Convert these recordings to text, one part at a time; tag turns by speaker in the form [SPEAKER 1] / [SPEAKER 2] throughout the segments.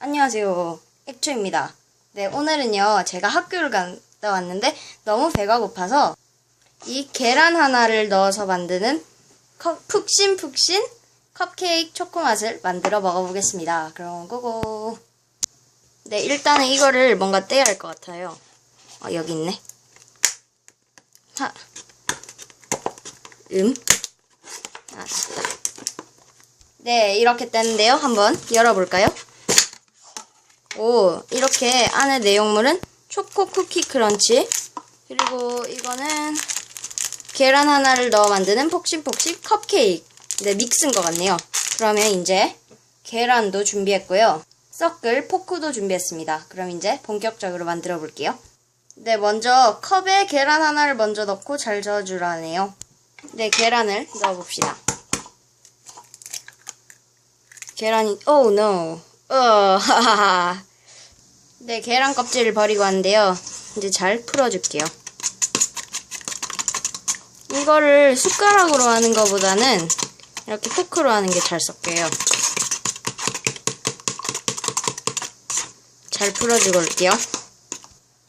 [SPEAKER 1] 안녕하세요. 액초입니다. 네, 오늘은요, 제가 학교를 갔다 왔는데 너무 배가 고파서 이 계란 하나를 넣어서 만드는 컵- 푹신푹신 컵케이크 초코 맛을 만들어 먹어보겠습니다. 그럼 고고. 네, 일단은 이거를 뭔가 떼야 할 것 같아요. 어, 여기 있네. 하. 음. 아, 됐다. 네, 이렇게 뗐는데요. 한번 열어볼까요? 오, 이렇게 안에 내용물은 초코 쿠키 크런치. 그리고 이거는 계란 하나를 넣어 만드는 폭신폭신 컵케이크. 네, 믹스인 것 같네요. 그러면 이제 계란도 준비했고요. 섞을 포크도 준비했습니다. 그럼 이제 본격적으로 만들어 볼게요. 네, 먼저 컵에 계란 하나를 먼저 넣고 잘 저어주라네요. 네, 계란을 넣어봅시다. 계란이, oh no. 어, 하하하. 네, 계란 껍질을 버리고 왔는데요. 이제 잘 풀어줄게요. 이거를 숟가락으로 하는 것보다는 이렇게 포크로 하는 게 잘 섞여요. 잘 풀어주고 올게요.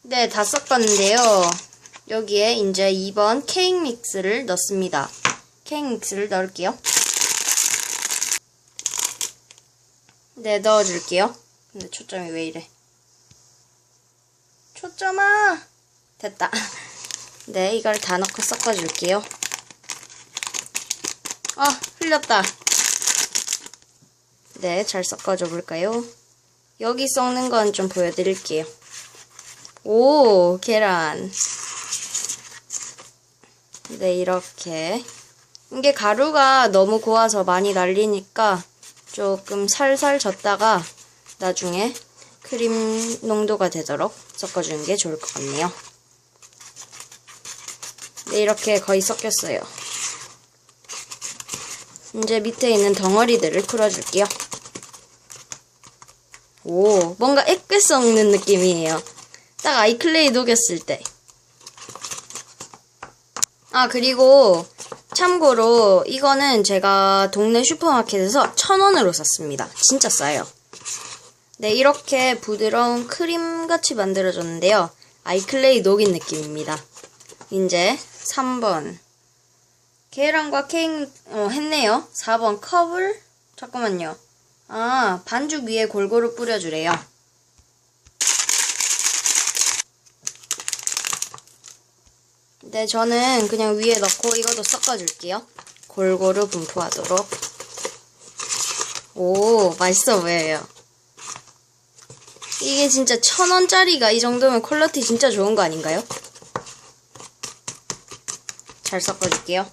[SPEAKER 1] 네, 다 섞었는데요. 여기에 이제 2번 케이크 믹스를 넣습니다. 케이크 믹스를 넣을게요. 네, 넣어줄게요. 근데 초점이 왜 이래? 초점아! 됐다. 네, 이걸 다 넣고 섞어줄게요. 아, 흘렸다. 네, 잘 섞어줘 볼까요? 여기 섞는 건 좀 보여드릴게요. 오, 계란. 네, 이렇게. 이게 가루가 너무 고와서 많이 날리니까 조금 살살 젓다가 나중에 크림 농도가 되도록 섞어주는 게 좋을 것 같네요. 네, 이렇게 거의 섞였어요. 이제 밑에 있는 덩어리들을 풀어줄게요. 오, 뭔가 액괴 섞는 느낌이에요. 딱 아이클레이 녹였을 때. 아, 그리고 참고로 이거는 제가 동네 슈퍼마켓에서 천 원으로 샀습니다. 진짜 싸요. 네, 이렇게 부드러운 크림같이 만들어졌는데요. 아이클레이 녹인 느낌입니다. 이제 3번. 계란과 케이크 어, 했네요. 4번 컵을 잠깐만요. 아, 반죽 위에 골고루 뿌려주래요. 네, 저는 그냥 위에 넣고 이것도 섞어줄게요. 골고루 분포하도록. 오, 맛있어 보여요. 이게 진짜 천 원짜리가 이 정도면 퀄리티 진짜 좋은 거 아닌가요? 잘 섞어줄게요.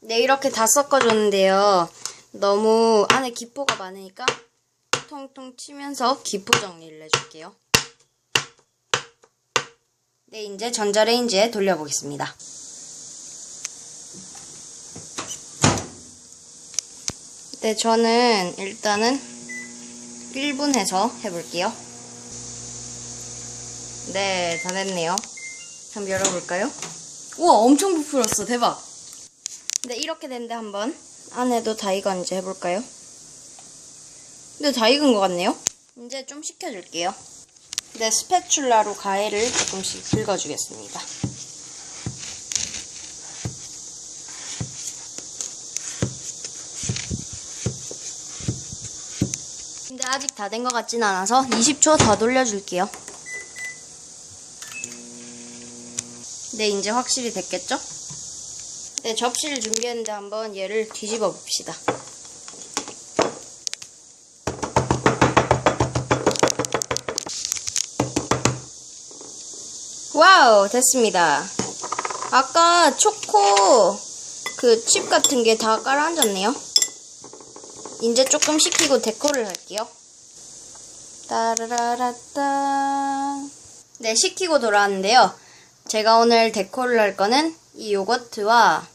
[SPEAKER 1] 네, 이렇게 다 섞어줬는데요. 너무 안에 기포가 많으니까 통통 치면서 기포 정리를 해줄게요. 네, 이제 전자레인지에 돌려보겠습니다. 네, 저는 일단은 1분 해서 해볼게요. 네, 다 됐네요. 한번 열어볼까요? 우와, 엄청 부풀었어. 대박. 네, 이렇게 된데 한번 안에도 다 익었는지 해볼까요? 근데 다 익은 것 같네요. 이제 좀 식혀줄게요. 네, 스패츌라로 가해를 조금씩 긁어주겠습니다. 근데 아직 다 된 것 같진 않아서 20초 더 돌려줄게요. 네, 이제 확실히 됐겠죠? 네, 접시를 준비했는데 한번 얘를 뒤집어 봅시다. 와우, 됐습니다. 아까 초코 그 칩 같은 게 다 깔아앉았네요. 이제 조금 식히고 데코를 할게요. 따라라라따. 네, 식히고 돌아왔는데요. 제가 오늘 데코를 할 거는 이 요거트와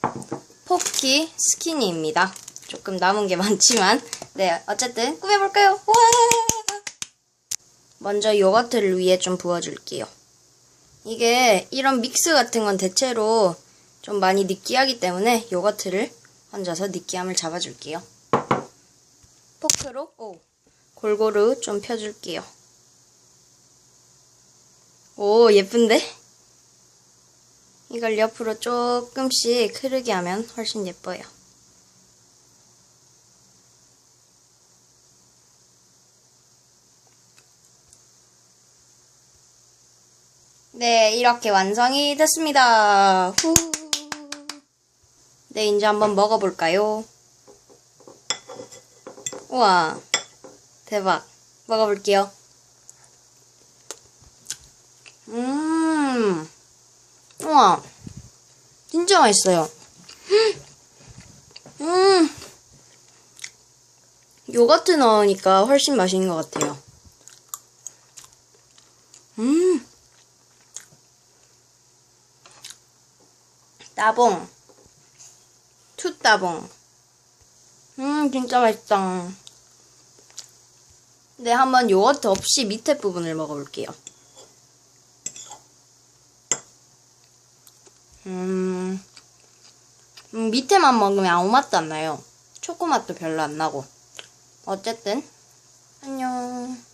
[SPEAKER 1] 포키 스키니입니다. 조금 남은 게 많지만, 네, 어쨌든 꾸며볼까요? 우와! 먼저 요거트를 위에 좀 부어줄게요. 이게 이런 믹스 같은 건 대체로 좀 많이 느끼하기 때문에 요거트를 얹어서 느끼함을 잡아줄게요. 포크로 오, 골고루 좀 펴줄게요. 오, 예쁜데? 이걸 옆으로 조금씩 흐르게 하면 훨씬 예뻐요. 네, 이렇게 완성이 됐습니다. 후. 네, 이제 한번 먹어볼까요? 우와, 대박. 먹어볼게요. 음, 우와, 진짜 맛있어요. 음, 요거트 넣으니까 훨씬 맛있는 것 같아요. 음, 따봉, 투따봉. 음, 진짜 맛있다. 네, 한번 요거트 없이 밑에 부분을 먹어볼게요. 음, 음, 밑에만 먹으면 아무 맛도 안 나요. 초코 맛도 별로 안 나고. 어쨌든, 안녕.